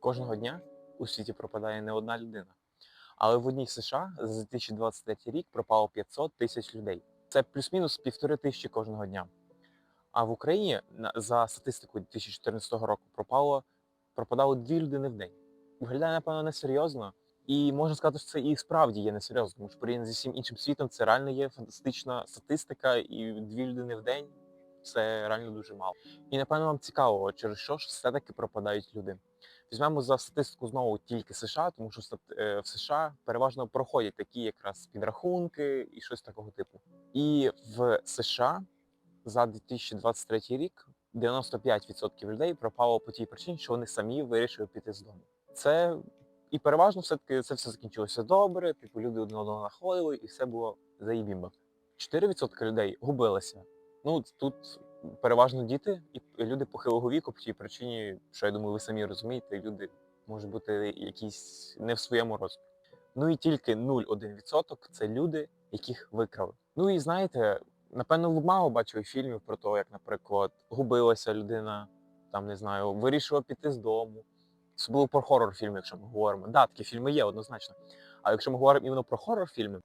Кожного дня у світі пропадає не одна людина. Але в одній США за 2023 рік пропало 500 тисяч людей. Це плюс-мінус півтори тисячі кожного дня. А в Україні за статистикою 2014 року пропало, пропадало дві людини в день. Виглядає, напевно, несерйозно. І можна сказати, що це і справді є несерйозно, тому що порівняно зі всім іншим світом це реально є фантастична статистика, і дві людини в день це реально дуже мало. І напевно вам цікаво, через що ж все-таки пропадають люди. Візьмемо за статистику знову тільки США, тому що е, в США переважно проходять такі якраз підрахунки і щось такого типу. І в США за 2023 рік 95% людей пропало по тій причині, що вони самі вирішили піти з дому. Це і переважно все-таки це все закінчилося добре. Типу люди один одного знаходили, і все було заїбімба. 4% людей губилися. Ну тут переважно діти і люди похилого віку по тій причині, що я думаю, ви самі розумієте, люди можуть бути якісь не в своєму розумі. Ну і тільки 0,1% це люди, яких викрали. Ну і знаєте, напевно, мало бачили фільмів про те, як, наприклад, губилася людина, там не знаю, вирішила піти з дому. Особливо про хорор фільми, якщо ми говоримо. Да, такі фільми є однозначно. А якщо ми говоримо іменно про хорор фільми,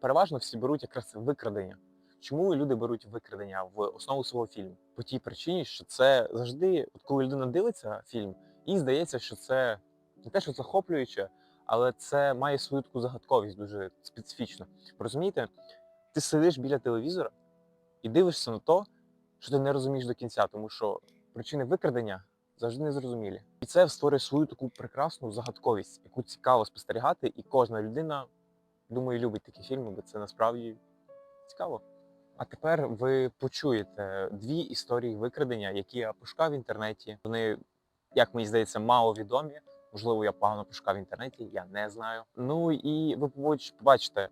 переважно всі беруть якраз викрадення. Чому люди беруть викрадення в основу свого фільму? По тій причині, що це завжди, от коли людина дивиться фільм, їй здається, що це не те, що захоплююче, але це має свою таку загадковість дуже специфічну. Розумієте, ти сидиш біля телевізора і дивишся на то, що ти не розумієш до кінця, тому що причини викрадення завжди незрозумілі. І це створює свою таку прекрасну загадковість, яку цікаво спостерігати, і кожна людина, думаю, любить такі фільми, бо це насправді цікаво. А тепер ви почуєте дві історії викрадення, які я пошукав в інтернеті. Вони, як мені здається, мало відомі. Можливо, я погано пошукав в інтернеті, я не знаю. Ну і ви побачите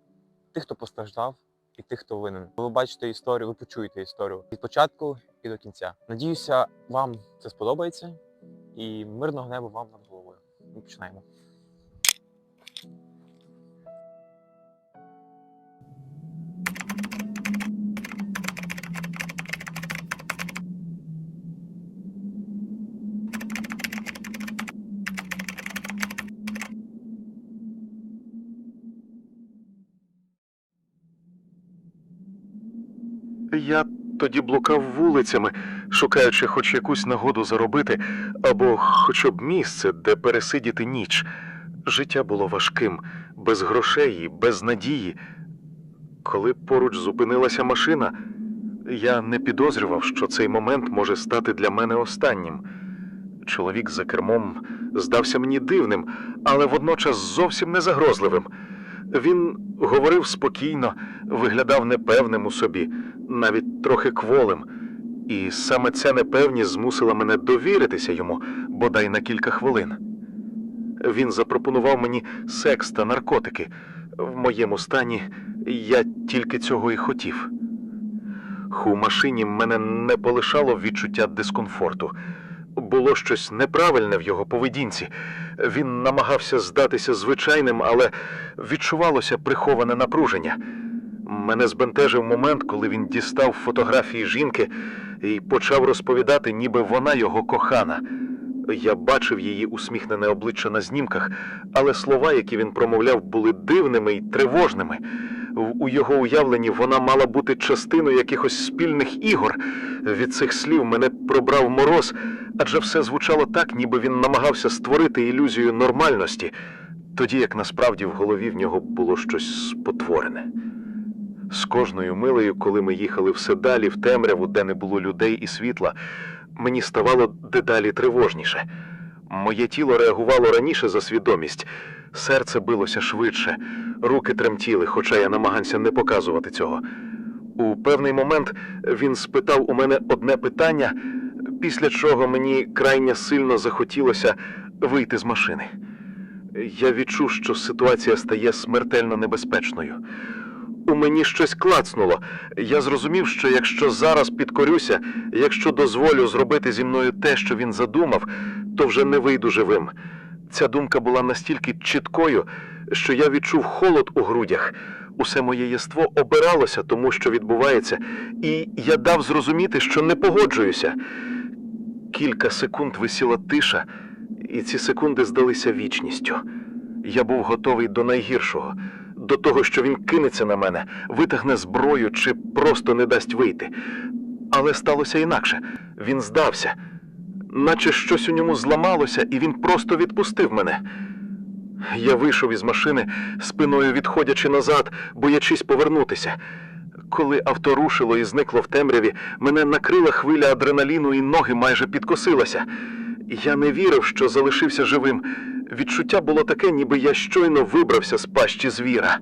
тих, хто постраждав, і тих, хто винен. Ви бачите історію, ви почуєте історію від початку і до кінця. Надіюся, вам це сподобається, і мирного неба вам над головою. Ми починаємо. Я тоді блукав вулицями, шукаючи хоч якусь нагоду заробити, або хоча б місце, де пересидіти ніч. Життя було важким, без грошей без надії. Коли поруч зупинилася машина, я не підозрював, що цей момент може стати для мене останнім. Чоловік за кермом здався мені дивним, але водночас зовсім не загрозливим. Він говорив спокійно, виглядав непевним у собі, навіть трохи кволим. І саме ця непевність змусила мене довіритися йому бодай на кілька хвилин. Він запропонував мені секс та наркотики. В моєму стані я тільки цього і хотів. У машині мене не полишало відчуття дискомфорту. Було щось неправильне в його поведінці. Він намагався здатися звичайним, але відчувалося приховане напруження. Мене збентежив момент, коли він дістав фотографії жінки і почав розповідати, ніби вона його кохана. Я бачив її усміхнене обличчя на знімках, але слова, які він промовляв, були дивними й тривожними. У його уявленні вона мала бути частиною якихось спільних ігор. Від цих слів мене пробрав мороз, адже все звучало так, ніби він намагався створити ілюзію нормальності, тоді як насправді в голові в нього було щось спотворене. З кожною милею, коли ми їхали все далі в темряву, де не було людей і світла, мені ставало дедалі тривожніше. Моє тіло реагувало раніше за свідомість, серце билося швидше, руки тремтіли, хоча я намагався не показувати цього. У певний момент він спитав у мене одне питання, після чого мені крайне сильно захотілося вийти з машини. Я відчув, що ситуація стає смертельно небезпечною. У мені щось клацнуло. Я зрозумів, що якщо зараз підкорюся, якщо дозволю зробити зі мною те, що він задумав, то вже не вийду живим. Ця думка була настільки чіткою, що я відчув холод у грудях.Усе моє єство обиралося тому, що відбувається, і я дав зрозуміти, що не погоджуюся. Кілька секунд висіла тиша, і ці секунди здалися вічністю. Я був готовий до найгіршого, до того, що він кинеться на мене, витягне зброю чи просто не дасть вийти. Але сталося інакше. Він здався, наче щось у ньому зламалося, і він просто відпустив мене. Я вийшов із машини, спиною відходячи назад, боячись повернутися. Коли авто рушило і зникло в темряві, мене накрила хвиля адреналіну і ноги майже підкосилася. Я не вірив, що залишився живим. Відчуття було таке, ніби я щойно вибрався з пащі звіра.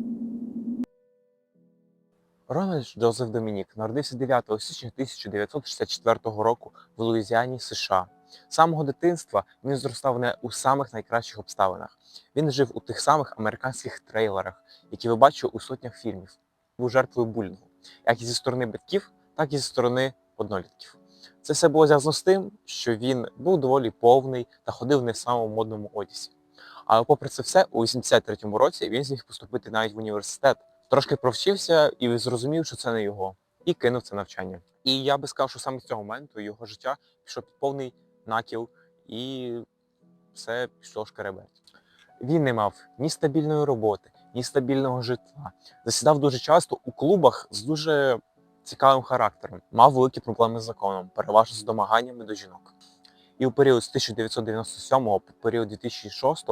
Рональд Джозеф Домінік народився 9 січня 1964 року в Луїзіані, США. З самого дитинства він зростав не у самих найкращих обставинах. Він жив у тих самих американських трейлерах, які ви бачили у сотнях фільмів. Був жертвою булінгу, як і зі сторони батьків, так і зі сторони однолітків. Це все було зв'язано з тим, що він був доволі повний та ходив не в самому модному одязі. Але попри це все, у 83-му році він зміг поступити навіть в університет, трошки провчився і зрозумів, що це не його, і кинув це навчання. І я би сказав, що саме з цього моменту його життя пішов під повний накіл, і все пішло шкереберть. Він не мав ні стабільної роботи, ні стабільного житла. Засідав дуже часто у клубах з дуже цікавим характером, мав великі проблеми з законом, переважно з домаганнями до жінок. І у період з 1997 по період 2006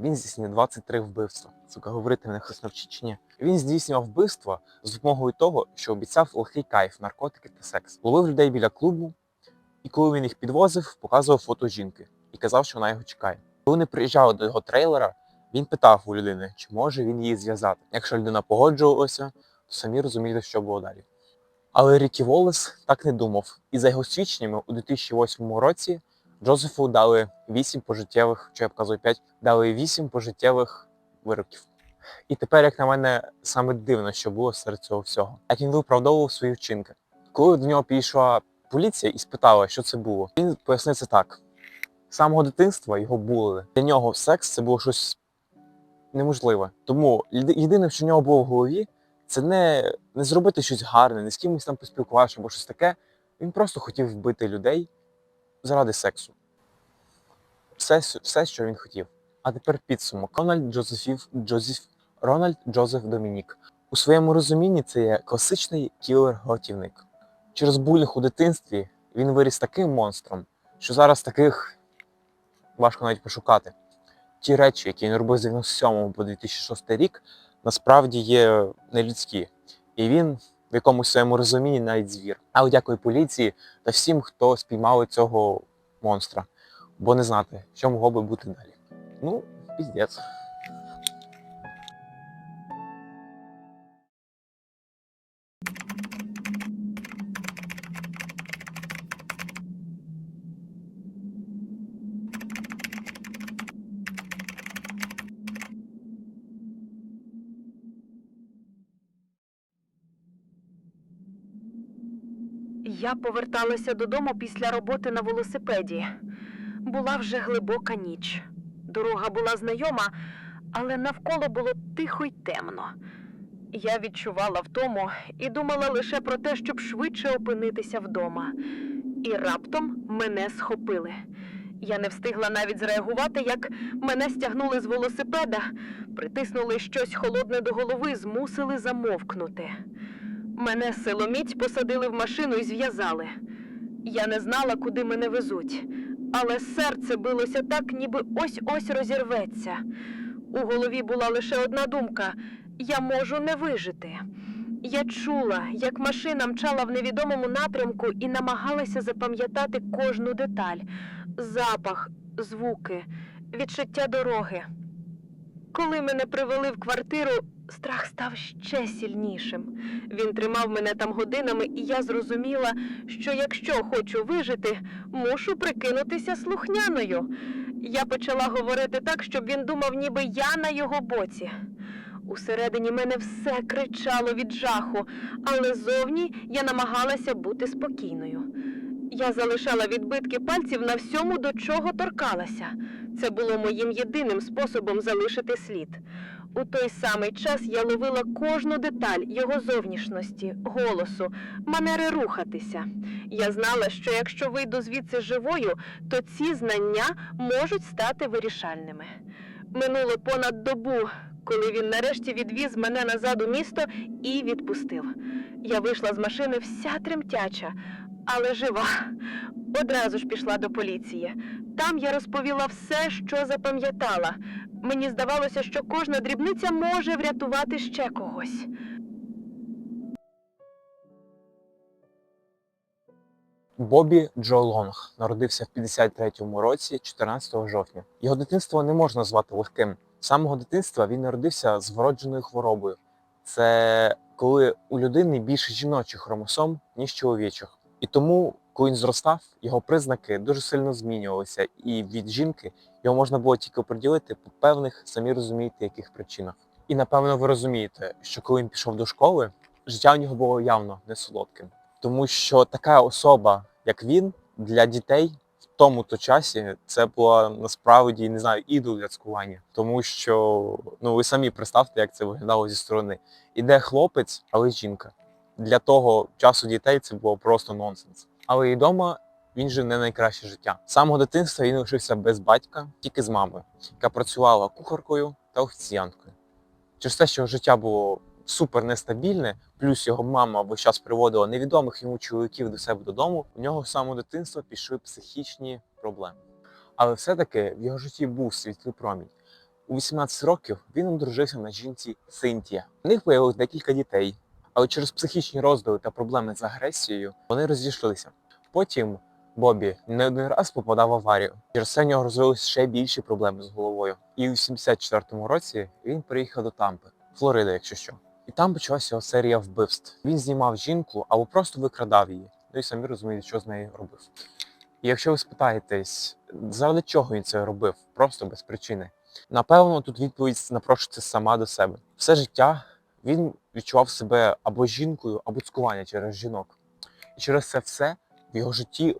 він здійснив 23 вбивства. Сука, говорити мене хтось навчить чи. Він здійснював вбивства з допомогою того, що обіцяв легкий кайф, наркотики та секс. Ловив людей біля клубу, і коли він їх підвозив, показував фото жінки і казав, що вона його чекає. Коли вони приїжджали до його трейлера, він питав у людини, чи може він її зв'язати. Якщо людина погоджувалася, то самі розуміли, що було далі. Але Рікі Волес так не думав, і за його свідченнями у 2008 році Джозефу дали 8 пожиттєвих, що я показую 5, дали 8 пожиттєвих вироків. І тепер, як на мене, саме дивно, що було серед цього всього. Як він виправдовував свої вчинки. Коли до нього підійшла поліція і спитала, що це було, він пояснив це так: з самого дитинства його булили. Для нього секс це було щось неможливе. Тому єдине, що в нього було в голові, це не, не зробити щось гарне, не з кимось там поспілкуватися або щось таке. Він просто хотів вбити людей заради сексу. Все, все, що він хотів. А тепер підсумок. Рональд Джозефів Джозеф Рональд Джозеф Домінік. У своєму розумінні це є класичний кілер-готівник. Через булінг у дитинстві він виріс таким монстром, що зараз таких важко навіть пошукати. Ті речі, які він робив з 97 по 2006 рік, насправді є нелюдські. І він в якомусь своєму розумінні навіть звір. Але дякую поліції та всім, хто спіймали цього монстра, бо не знати, що могло би бути далі. Ну, піздець. Я поверталася додому після роботи на велосипеді. Була вже глибока ніч. Дорога була знайома, але навколо було тихо й темно. Я відчувала втому і думала лише про те, щоб швидше опинитися вдома. І раптом мене схопили. Я не встигла навіть зреагувати, як мене стягнули з велосипеда, притиснули щось холодне до голови, змусили замовкнути. Мене силоміць посадили в машину і зв'язали. Я не знала, куди мене везуть, але серце билося так, ніби ось-ось розірветься. У голові була лише одна думка: я можу не вижити. Я чула, як машина мчала в невідомому напрямку і намагалася запам'ятати кожну деталь: запах, звуки, відчуття дороги. Коли мене привели в квартиру, страх став ще сильнішим. Він тримав мене там годинами, і я зрозуміла, що якщо хочу вижити, мушу прикинутися слухняною. Я почала говорити так, щоб він думав, ніби я на його боці. Усередині мене все кричало від жаху, але зовні я намагалася бути спокійною. Я залишала відбитки пальців на всьому, до чого торкалася. Це було моїм єдиним способом залишити слід. У той самий час я ловила кожну деталь його зовнішності, голосу, манери рухатися. Я знала, що якщо вийду звідси живою, то ці знання можуть стати вирішальними. Минуло понад добу, коли він нарешті відвіз мене назад у місто і відпустив. Я вийшла з машини вся тремтяча, але жива. Одразу ж пішла до поліції. Там я розповіла все, що запам'ятала. Мені здавалося, що кожна дрібниця може врятувати ще когось. Бобі Джо Лонг народився в 53-му році, 14 жовтня. Його дитинство не можна назвати легким. З самого дитинства він народився з вродженою хворобою. Це коли у людини більше жіночих хромосом, ніж чоловічих. І тому, коли він зростав, його признаки дуже сильно змінювалися, і від жінки його можна було тільки оприділити по певних, самі розумієте, яких причинах. І напевно ви розумієте, що коли він пішов до школи, життя у нього було явно не солодким тому що така особа, як він, для дітей в тому то часі це була насправді не знаю ідол для цькування. Тому що ну ви самі представте, як це виглядало зі сторони. Іде хлопець, але жінка. Для того часу дітей це було просто нонсенс. Але і вдома він жив не найкраще життя. З самого дитинства він лишився без батька, тільки з мамою, яка працювала кухаркою та офіціанткою. Через те, що життя було супер нестабільне, плюс його мама весь час приводила невідомих йому чоловіків до себе додому, у нього з самого дитинства пішли психічні проблеми. Але все-таки в його житті був світлий промінь. У 18 років він одружився на жінці Синтія. У них виявилось декілька дітей, але через психічні розділи та проблеми з агресією вони розійшлися. Потім Бобі не один раз попадав в аварію. Через це в нього розвилися ще більші проблеми з головою. І у 74-му році він приїхав до Тампи, Флорида, якщо що. І там почалася його серія вбивств. Він знімав жінку або просто викрадав її. Ну і самі розумієте, що з нею робив. І якщо ви спитаєтесь, заради чого він це робив, просто без причини, напевно, тут відповідь напрошується сама до себе. Все життя він відчував себе або жінкою, або цькування через жінок. І через це все в його житті,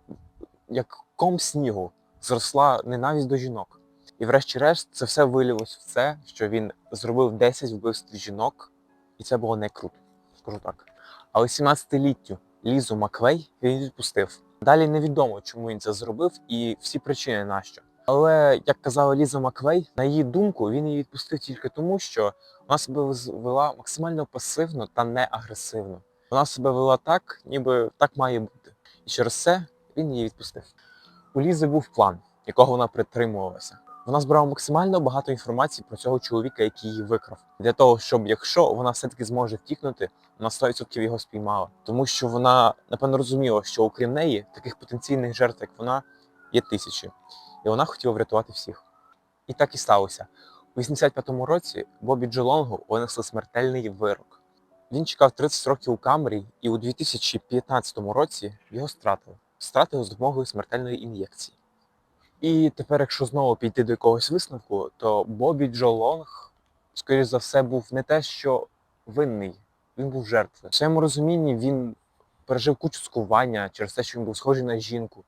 як ком снігу, зросла ненависть до жінок. І врешті-решт це все вилилось в це, що він зробив 10 вбивств жінок, і це було не круто, скажу так. Але 17-літню Лізу Маквей він відпустив. Далі невідомо, чому він це зробив, і всі причини нащо. Але як казала Ліза Маквей, на її думку, він її відпустив тільки тому, що вона себе вела максимально пасивно та не агресивно. Вона себе вела так, ніби так має бути. І через це він її відпустив. У Лізи був план, якого вона притримувалася. Вона збирала максимально багато інформації про цього чоловіка, який її викрав, для того, щоб якщо вона все-таки зможе втікнути, вона 100% його спіймала. Тому що вона напевно розуміла, що окрім неї таких потенційних жертв, як вона, є тисячі, і вона хотіла врятувати всіх. І так і сталося. У 85-му році Бобі Джолонгу винесли смертельний вирок. Він чекав 30 років у камері, і у 2015 році його стратили. Стратили з допомогою смертельної ін'єкції. І тепер, якщо знову піти до якогось висновку, то Бобі Джо Лонг, скоріш за все, був не те, що винний, він був жертвою. В своєму розумінні він пережив кучу скування через те, що він був схожий на жінку,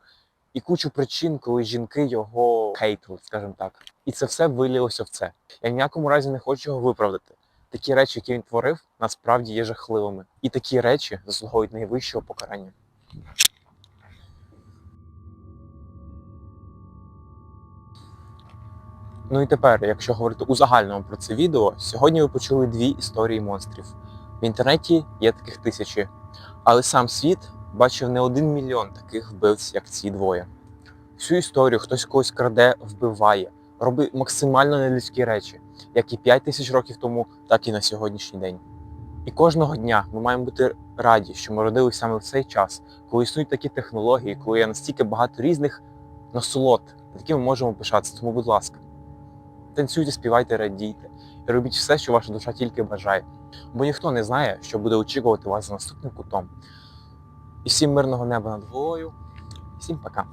і кучу причин, коли жінки його хейтили, скажімо так. І це все вилілося в це. Я в ніякому разі не хочу його виправдати. Такі речі, які він творив, насправді є жахливими. І такі речі заслуговують найвищого покарання. Ну і тепер, якщо говорити у загальному про це відео, сьогодні ви почули дві історії монстрів. В інтернеті є таких тисячі, але сам світ бачив не один мільйон таких вбивць, як ці двоє. Всю історію хтось когось краде, вбиває, робить максимально нелюдські речі, як і 5 тисяч років тому, так і на сьогоднішній день. І кожного дня ми маємо бути раді, що ми родилися саме в цей час, коли існують такі технології, коли є настільки багато різних насолод, якими ми можемо пишатися. Тому, будь ласка, танцюйте, співайте, радійте і робіть все, що ваша душа тільки бажає. Бо ніхто не знає, що буде очікувати вас за наступним кутом. І всім мирного неба над головою. Всім пока.